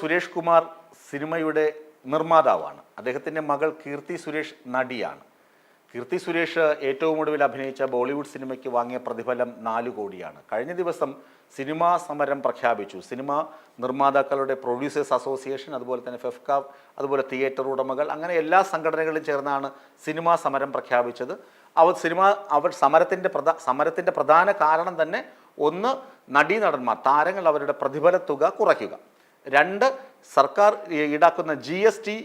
സുരേഷ് കുമാർ സിനിമയുടെ നിർമ്മാതാവാണ്. അദ്ദേഹത്തിന്റെ മകൾ കീർത്തി സുരേഷ് നടിയാണ്. കീർത്തി സുരേഷ് ഏറ്റവും ഒടുവിൽ അഭിനയിച്ച ബോളിവുഡ് സിനിമയ്ക്ക് വാങ്ങിയ പ്രതിഫലം നാല് കോടിയാണ്. കഴിഞ്ഞ ദിവസം സിനിമാ സമരം പ്രഖ്യാപിച്ചു. സിനിമ നിർമ്മാതാക്കളുടെ പ്രൊഡ്യൂസേഴ്സ് അസോസിയേഷൻ അതുപോലെ തന്നെ ഫെഫ്ക അതുപോലെ തിയേറ്റർ ഉടമകൾ അങ്ങനെ എല്ലാ സംഘടനകളും ചേർന്നാണ് സിനിമാ സമരം പ്രഖ്യാപിച്ചത്. അവർ സിനിമ അവർ സമരത്തിന്റെ പ്രധാ സമരത്തിന്റെ പ്രധാന കാരണം തന്നെ ഒന്ന് നടീനടന്മാർ. താരങ്ങൾ അവരുടെ പ്രതിഫല തുക കുറയ്ക്കുക. രണ്ട് സർക്കാർ ഈടാക്കുന്ന ജി എസ് ടി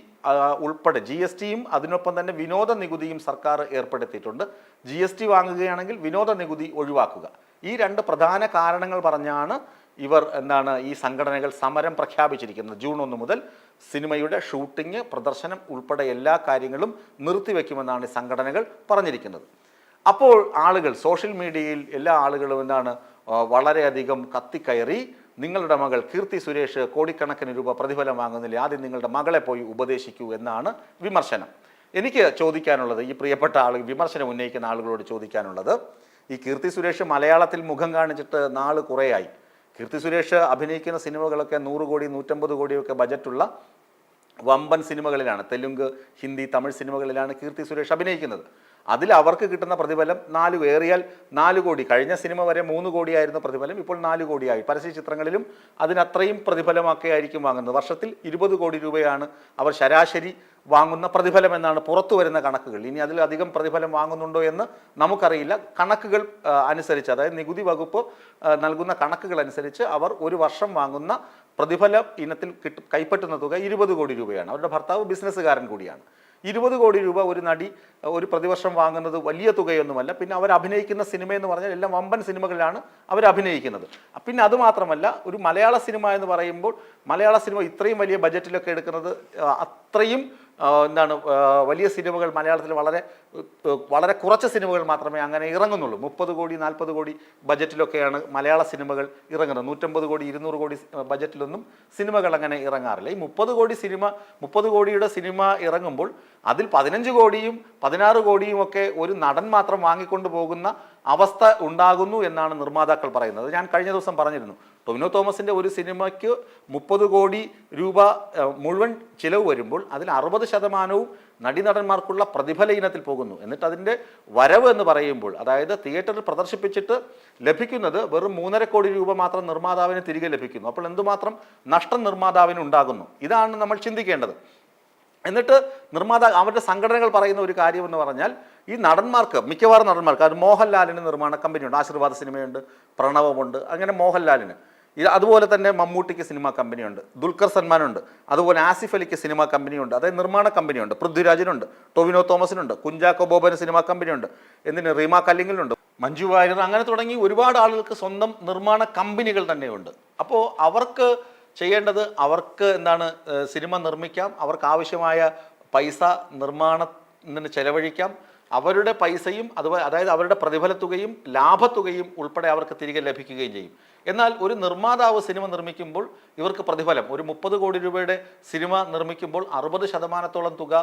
ഉൾപ്പെടെ ജി എസ് ടിയും അതിനൊപ്പം തന്നെ വിനോദ നികുതിയും സർക്കാർ ഏർപ്പെടുത്തിയിട്ടുണ്ട്. ജി എസ് ടി വാങ്ങുകയാണെങ്കിൽ വിനോദ നികുതി ഒഴിവാക്കുക. ഈ രണ്ട് പ്രധാന കാരണങ്ങൾ പറഞ്ഞാണ് ഇവർ എന്താണ് ഈ സംഘടനകൾ സമരം പ്രഖ്യാപിച്ചിരിക്കുന്നത്. ജൂൺ ഒന്ന് മുതൽ സിനിമയുടെ ഷൂട്ടിംഗ് പ്രദർശനം ഉൾപ്പെടെ എല്ലാ കാര്യങ്ങളും നിർത്തിവെക്കുമെന്നാണ് സംഘടനകൾ പറഞ്ഞിരിക്കുന്നത്. അപ്പോൾ ആളുകൾ സോഷ്യൽ മീഡിയയിൽ എല്ലാ ആളുകളും എന്താണ് വളരെയധികം കത്തിക്കയറി നിങ്ങളുടെ മകൾ കീർത്തി സുരേഷ് കോടിക്കണക്കിന് രൂപ പ്രതിഫലം വാങ്ങുന്നില്ല? ആദ്യം നിങ്ങളുടെ മകളെ പോയി ഉപദേശിക്കൂ എന്നാണ് വിമർശനം. എനിക്ക് ചോദിക്കാനുള്ളത് ഈ പ്രിയപ്പെട്ട ആൾ വിമർശനം ഉന്നയിക്കുന്ന ആളുകളോട് ചോദിക്കാനുള്ളത് ഈ കീർത്തി സുരേഷ് മലയാളത്തിൽ മുഖം കാണിച്ചിട്ട് നാൾ കുറേയായി. കീർത്തി സുരേഷ് അഭിനയിക്കുന്ന സിനിമകളൊക്കെ നൂറ് കോടി നൂറ്റമ്പത് കോടിയൊക്കെ ബജറ്റുള്ള വമ്പൻ സിനിമകളിലാണ്. തെലുങ്ക് ഹിന്ദി തമിഴ് സിനിമകളിലാണ് കീർത്തി സുരേഷ് അഭിനയിക്കുന്നത്. അതിൽ അവർക്ക് കിട്ടുന്ന പ്രതിഫലം നാല് ഏറിയാൽ നാല് കോടി. കഴിഞ്ഞ സിനിമ വരെ മൂന്ന് കോടിയായിരുന്ന പ്രതിഫലം ഇപ്പോൾ നാല് കോടിയായി. പരസ്യ ചിത്രങ്ങളിലും അതിനത്രയും പ്രതിഫലമൊക്കെ ആയിരിക്കും വാങ്ങുന്നത്. വർഷത്തിൽ ഇരുപത് കോടി രൂപയാണ് അവർ ശരാശരി വാങ്ങുന്ന പ്രതിഫലം എന്നാണ് പുറത്തു വരുന്ന കണക്കുകൾ. ഇനി അതിൽ അധികം പ്രതിഫലം വാങ്ങുന്നുണ്ടോ എന്ന് നമുക്കറിയില്ല. കണക്കുകൾ അനുസരിച്ച് അതായത് നികുതി വകുപ്പ് നൽകുന്ന കണക്കുകൾ അനുസരിച്ച് അവർ ഒരു വർഷം വാങ്ങുന്ന പ്രതിഫലം ഇനത്തിൽ കിട്ടും കൈപ്പറ്റുന്ന തുക ഇരുപത് കോടി രൂപയാണ്. അവരുടെ ഭർത്താവ് ബിസിനസ്സുകാരൻ കൂടിയാണ്. ഇരുപത് കോടി രൂപ ഒരു നടി ഒരു പ്രതിവർഷം വാങ്ങുന്നത് വലിയ തുകയൊന്നുമല്ല. പിന്നെ അവർ അഭിനയിക്കുന്ന സിനിമ എന്ന് പറഞ്ഞാൽ എല്ലാം വമ്പൻ സിനിമകളിലാണ് അവർ അഭിനയിക്കുന്നത്. പിന്നെ അതുമാത്രമല്ല ഒരു മലയാള സിനിമ എന്ന് പറയുമ്പോൾ മലയാള സിനിമ ഇത്രയും വലിയ ബജറ്റിലൊക്കെ എടുക്കുന്നത് അത്രയും എന്താണ് വലിയ സിനിമകൾ മലയാളത്തിൽ വളരെ വളരെ കുറച്ച് സിനിമകൾ മാത്രമേ അങ്ങനെ ഇറങ്ങുന്നുള്ളൂ. മുപ്പത് കോടി നാൽപ്പത് കോടി ബജറ്റിലൊക്കെയാണ് മലയാള സിനിമകൾ ഇറങ്ങുന്നത്. നൂറ്റമ്പത് കോടി ഇരുന്നൂറ് കോടി ബജറ്റിലൊന്നും സിനിമകൾ അങ്ങനെ ഇറങ്ങാറില്ല. ഈ മുപ്പത് കോടി സിനിമ മുപ്പത് കോടിയുടെ സിനിമ ഇറങ്ങുമ്പോൾ അതിൽ പതിനഞ്ച് കോടിയും പതിനാറ് കോടിയും ഒക്കെ ഒരു നടൻ മാത്രം വാങ്ങിക്കൊണ്ട് പോകുന്ന അവസ്ഥ ഉണ്ടാകുന്നു എന്നാണ് നിർമ്മാതാക്കൾ പറയുന്നത്. ഞാൻ കഴിഞ്ഞ ദിവസം പറഞ്ഞിരുന്നു ടൊവിനോ തോമസിന്റെ ഒരു സിനിമയ്ക്ക് മുപ്പത് കോടി രൂപ മുഴുവൻ ചിലവ് വരുമ്പോൾ അതിൽ അറുപത് ശതമാനവും നടീനടന്മാർക്കുള്ള പ്രതിഫല ഇനത്തിൽ പോകുന്നു. എന്നിട്ട് അതിന്റെ വരവ് എന്ന് പറയുമ്പോൾ അതായത് തിയേറ്ററിൽ പ്രദർശിപ്പിച്ചിട്ട് ലഭിക്കുന്നത് വെറും മൂന്നര കോടി രൂപ മാത്രം നിർമ്മാതാവിന് തിരികെ ലഭിക്കുന്നു. അപ്പോൾ എന്തുമാത്രം നഷ്ടം നിർമ്മാതാവിന് ഉണ്ടാകുന്നു? ഇതാണ് നമ്മൾ ചിന്തിക്കേണ്ടത്. എന്നിട്ട് നിർമ്മാതാ അവരുടെ സംഘടനകൾ പറയുന്ന ഒരു കാര്യം എന്ന് പറഞ്ഞാൽ ഈ നടന്മാർക്ക് മിക്കവാറും നടന്മാർക്ക് അത് മോഹൻലാലിന് നിർമ്മാണ കമ്പനിയുണ്ട് ആശീർവാദ സിനിമയുണ്ട് പ്രണവമുണ്ട് അങ്ങനെ മോഹൻലാലിന്. അതുപോലെ തന്നെ മമ്മൂട്ടിക്ക് സിനിമാ കമ്പനിയുണ്ട് ദുൽഖർ സൽമാനുണ്ട് അതുപോലെ ആസിഫ് അലിക്ക് സിനിമാ കമ്പനിയുണ്ട് അതായത് നിർമ്മാണ കമ്പനിയുണ്ട് പൃഥ്വിരാജിനുണ്ട് ടൊവിനോ തോമസിനുണ്ട് കുഞ്ചാക്കോ ബോബന് സിനിമാ കമ്പനിയുണ്ട് എന്തിന് റീമ കല്ലിങ്ങിലുണ്ട് മഞ്ജു വാര്യർ അങ്ങനെ തുടങ്ങി ഒരുപാട് ആളുകൾക്ക് സ്വന്തം നിർമ്മാണ കമ്പനികൾ തന്നെയുണ്ട്. അപ്പോൾ അവർക്ക് ചെയ്യേണ്ടത് അവർക്ക് എന്താണ് സിനിമ നിർമ്മിക്കാം അവർക്ക് ആവശ്യമായ പൈസ നിർമ്മാണത്തിന് ചെലവഴിക്കാം. അവരുടെ പൈസയും അതുപോലെ അതായത് അവരുടെ പ്രതിഫലത്തുകയും ലാഭത്തുകയും ഉൾപ്പെടെ അവർക്ക് തിരികെ ലഭിക്കുകയും ചെയ്യും. എന്നാൽ ഒരു നിർമ്മാതാവ് സിനിമ നിർമ്മിക്കുമ്പോൾ ഇവർക്ക് പ്രതിഫലം. ഒരു മുപ്പത് കോടി രൂപയുടെ സിനിമ നിർമ്മിക്കുമ്പോൾ അറുപത് ശതമാനത്തോളം തുക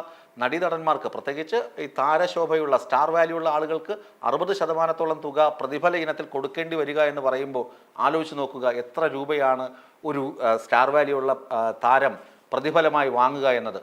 നടീനടന്മാർക്ക് പ്രത്യേകിച്ച് ഈ താരശോഭയുള്ള സ്റ്റാർ വാല്യൂ ഉള്ള ആളുകൾക്ക് അറുപത് ശതമാനത്തോളം തുക പ്രതിഫല ഇനത്തിൽ കൊടുക്കേണ്ടി വരിക എന്ന് പറയുമ്പോൾ ആലോചിച്ച് നോക്കുക എത്ര രൂപയാണ് ഒരു സ്റ്റാർ വാല്യൂ ഉള്ള താരം പ്രതിഫലമായി വാങ്ങുക എന്നത്.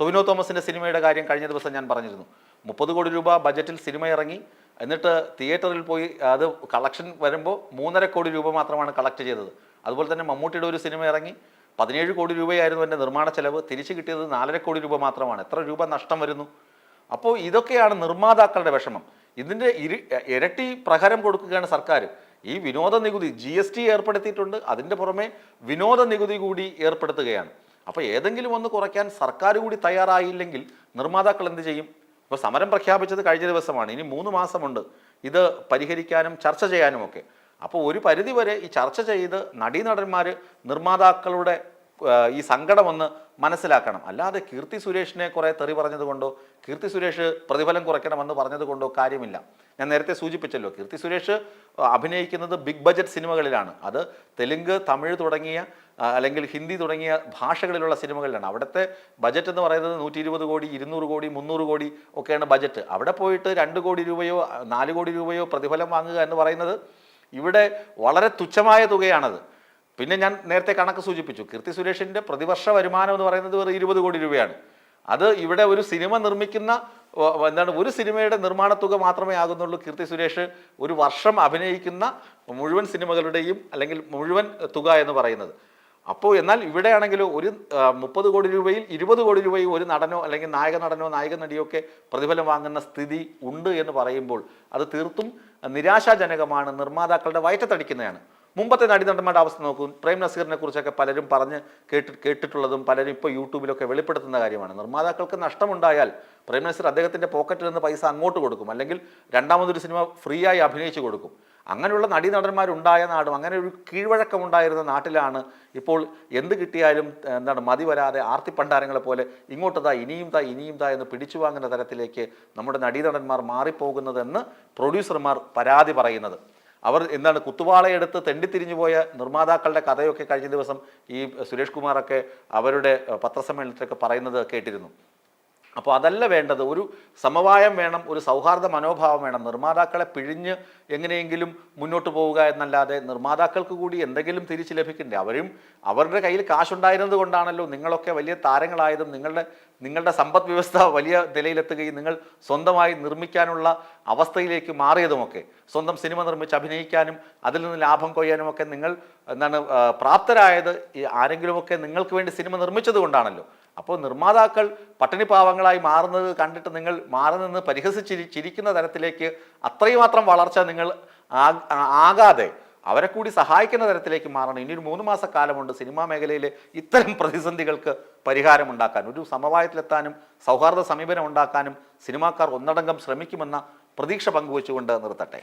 ടൊവിനോ തോമസിന്റെ സിനിമയുടെ കാര്യം കഴിഞ്ഞ ദിവസം ഞാൻ പറഞ്ഞിരുന്നു. മുപ്പത് കോടി രൂപ ബജറ്റിൽ സിനിമ ഇറങ്ങി. എന്നിട്ട് തിയേറ്ററിൽ പോയി അത് കളക്ഷൻ വരുമ്പോൾ മൂന്നര കോടി രൂപ മാത്രമാണ് കളക്ട് ചെയ്തത്. അതുപോലെ തന്നെ മമ്മൂട്ടിയുടെ ഒരു സിനിമ ഇറങ്ങി. പതിനേഴ് കോടി രൂപയായിരുന്നു എന്റെ നിർമ്മാണ ചെലവ്. തിരിച്ചു കിട്ടിയത് നാലര കോടി രൂപ മാത്രമാണ്. എത്ര രൂപ നഷ്ടം വരുന്നു? അപ്പോൾ ഇതൊക്കെയാണ് നിർമ്മാതാക്കളുടെ വിഷമം. ഇതിന്റെ ഇരു ഇരട്ടി പ്രഹരം കൊടുക്കുകയാണ് സർക്കാർ. ഈ വിനോദ നികുതി ജി എസ് ടി ഏർപ്പെടുത്തിയിട്ടുണ്ട്. അതിന്റെ പുറമെ വിനോദ നികുതി കൂടി ഏർപ്പെടുത്തുകയാണ്. അപ്പോൾ ഏതെങ്കിലും ഒന്ന് കുറയ്ക്കാൻ സർക്കാർ കൂടി തയ്യാറായില്ലെങ്കിൽ നിർമ്മാതാക്കൾ എന്ത് ചെയ്യും? ഇപ്പോൾ സമരം പ്രഖ്യാപിച്ചത് കഴിഞ്ഞ ദിവസമാണ്. ഇനി മൂന്ന് മാസമുണ്ട്. ഇത് പരിഹരിക്കാനും ചർച്ച ചെയ്യാനും ഒക്കെ അപ്പോൾ ഒരു പരിധി വരെ ഈ ചർച്ച ചെയ്ത് നടീനടന്മാർ നിർമ്മാതാക്കളുടെ ഈ സങ്കടം ഒന്ന് മനസ്സിലാക്കണം. അല്ലാതെ കീർത്തി സുരേഷിനെ കുറേ തെറി പറഞ്ഞതുകൊണ്ടോ കീർത്തി സുരേഷ് പ്രതിഫലം കുറയ്ക്കണമെന്ന് പറഞ്ഞതുകൊണ്ടോ കാര്യമില്ല. ഞാൻ നേരത്തെ സൂചിപ്പിച്ചല്ലോ കീർത്തി സുരേഷ് അഭിനയിക്കുന്നത് ബിഗ് ബജറ്റ് സിനിമകളിലാണ്. അത് തെലുങ്ക് തമിഴ് തുടങ്ങിയ അല്ലെങ്കിൽ ഹിന്ദി തുടങ്ങിയ ഭാഷകളിലുള്ള സിനിമകളിലാണ്. അവിടുത്തെ ബജറ്റ് എന്ന് പറയുന്നത് നൂറ്റി ഇരുപത് കോടി ഇരുന്നൂറ് കോടി മുന്നൂറ് കോടി ഒക്കെയാണ് ബജറ്റ് അവിടെ പോയിട്ട് രണ്ട് കോടി രൂപയോ നാല് കോടി രൂപയോ പ്രതിഫലം വാങ്ങുക എന്ന് പറയുന്നത് ഇവിടെ വളരെ തുച്ഛമായ തുകയാണത്. പിന്നെ ഞാൻ നേരത്തെ കണക്ക് സൂചിപ്പിച്ചു. കീർത്തി സുരേഷിന്റെ പ്രതിവർഷ വരുമാനം എന്ന് പറയുന്നത് വെറും ഇരുപത് കോടി രൂപയാണ്. അത് ഇവിടെ ഒരു സിനിമ നിർമ്മിക്കുന്ന എന്താണ് ഒരു സിനിമയുടെ നിർമ്മാണ തുക മാത്രമേ ആകുന്നുള്ളൂ. കീർത്തി സുരേഷ് ഒരു വർഷം അഭിനയിക്കുന്ന മുഴുവൻ സിനിമകളുടെയും അല്ലെങ്കിൽ മുഴുവൻ തുക എന്ന് പറയുന്നത്. അപ്പോൾ എന്നാൽ ഇവിടെയാണെങ്കിൽ ഒരു മുപ്പത് കോടി രൂപയിൽ ഇരുപത് കോടി രൂപയും ഒരു നടനോ അല്ലെങ്കിൽ നായക നടനോ നായക നടിയോ ഒക്കെ പ്രതിഫലം വാങ്ങുന്ന സ്ഥിതി ഉണ്ട് എന്ന് പറയുമ്പോൾ അത് തീർത്തും നിരാശാജനകമാണ്. നിർമ്മാതാക്കളുടെ വയറ്റത്തടിക്കുന്നതാണ്. മുമ്പത്തെ നടീനടന്മാരുടെ അവസ്ഥ നോക്കൂ. പ്രേം നസീറിനെ കുറിച്ചൊക്കെ പലരും പറഞ്ഞ് കേട്ടി കേട്ടിട്ടുള്ളതും പലരും ഇപ്പോൾ യൂട്യൂബിലൊക്കെ വെളിപ്പെടുത്തുന്ന കാര്യമാണ്. നിർമ്മാതാക്കൾക്ക് നഷ്ടമുണ്ടായാൽ പ്രേം നസീർ അദ്ദേഹത്തിന്റെ പോക്കറ്റിൽ നിന്ന് പൈസ അങ്ങോട്ട് കൊടുക്കും. അല്ലെങ്കിൽ രണ്ടാമതൊരു സിനിമ ഫ്രീ ആയി അഭിനയിച്ചു കൊടുക്കും. അങ്ങനെയുള്ള നടീനടന്മാരുണ്ടായ നാടും അങ്ങനെ ഒരു കീഴ്വഴക്കമുണ്ടായിരുന്ന നാട്ടിലാണ് ഇപ്പോൾ എന്ത് കിട്ടിയാലും എന്താണ് മതി വരാതെ ആർത്തിപ്പണ്ടാരങ്ങളെ പോലെ ഇങ്ങോട്ട് താ ഇനിയും താ ഇനിയും താ എന്ന് പിടിച്ചു വാങ്ങുന്ന തരത്തിലേക്ക് നമ്മുടെ നടീനടന്മാർ മാറിപ്പോകുന്നതെന്ന് പ്രൊഡ്യൂസർമാർ പരാതി പറയുന്നത്. അവർ എന്താണ് കുത്തുവാളയെടുത്ത് തെണ്ടിത്തിരിഞ്ഞു പോയ നിർമ്മാതാക്കളുടെ കഥയൊക്കെ കഴിഞ്ഞ ദിവസം ഈ സുരേഷ് കുമാറൊക്കെ അവരുടെ പത്രസമ്മേളനത്തിലൊക്കെ പറയുന്നത് കേട്ടിരുന്നു. അപ്പോൾ അതല്ല വേണ്ടത് ഒരു സമവായം വേണം ഒരു സൗഹാർദ്ദ മനോഭാവം വേണം. നിർമ്മാതാക്കളെ പിഴിഞ്ഞ് എങ്ങനെയെങ്കിലും മുന്നോട്ട് പോവുക എന്നല്ലാതെ നിർമ്മാതാക്കൾക്ക് കൂടി എന്തെങ്കിലും തിരിച്ചു ലഭിക്കണ്ടേ? അവരും അവരുടെ കയ്യിൽ കാശുണ്ടായിരുന്നത് കൊണ്ടാണല്ലോ നിങ്ങളൊക്കെ വലിയ താരങ്ങളായതും നിങ്ങളുടെ നിങ്ങളുടെ സമ്പദ് വ്യവസ്ഥ വലിയ നിലയിലെത്തുകയും നിങ്ങൾ സ്വന്തമായി നിർമ്മിക്കാനുള്ള അവസ്ഥയിലേക്ക് മാറിയതുമൊക്കെ സ്വന്തം സിനിമ നിർമ്മിച്ച് അഭിനയിക്കാനും അതിൽ നിന്ന് ലാഭം കൊയ്യാനുമൊക്കെ നിങ്ങൾ എന്താണ് പ്രാപ്തരായത് ആരെങ്കിലുമൊക്കെ നിങ്ങൾക്ക് വേണ്ടി സിനിമ നിർമ്മിച്ചത് കൊണ്ടാണല്ലോ അപ്പോൾ നിർമ്മാതാക്കൾ പട്ടിണിപ്പാവങ്ങളായി മാറുന്നത് കണ്ടിട്ട് നിങ്ങൾ മാറി നിന്ന് പരിഹസിച്ചിരിക്കുന്ന തരത്തിലേക്ക് അത്രയും മാത്രം വളർച്ച നിങ്ങൾ ആകാതെ അവരെ കൂടി സഹായിക്കുന്ന തരത്തിലേക്ക് മാറണം. ഇനി ഒരു മൂന്ന് മാസക്കാലമുണ്ട് സിനിമാ മേഖലയിലെ ഇത്തരം പ്രതിസന്ധികൾക്ക് പരിഹാരമുണ്ടാക്കാൻ. ഒരു സമവായത്തിലെത്താനും സൗഹാർദ്ദ സമീപനം ഉണ്ടാക്കാനും സിനിമാക്കാർ ഒന്നടങ്കം ശ്രമിക്കുമെന്ന പ്രതീക്ഷ പങ്കുവച്ചുകൊണ്ട് നിർത്തട്ടെ.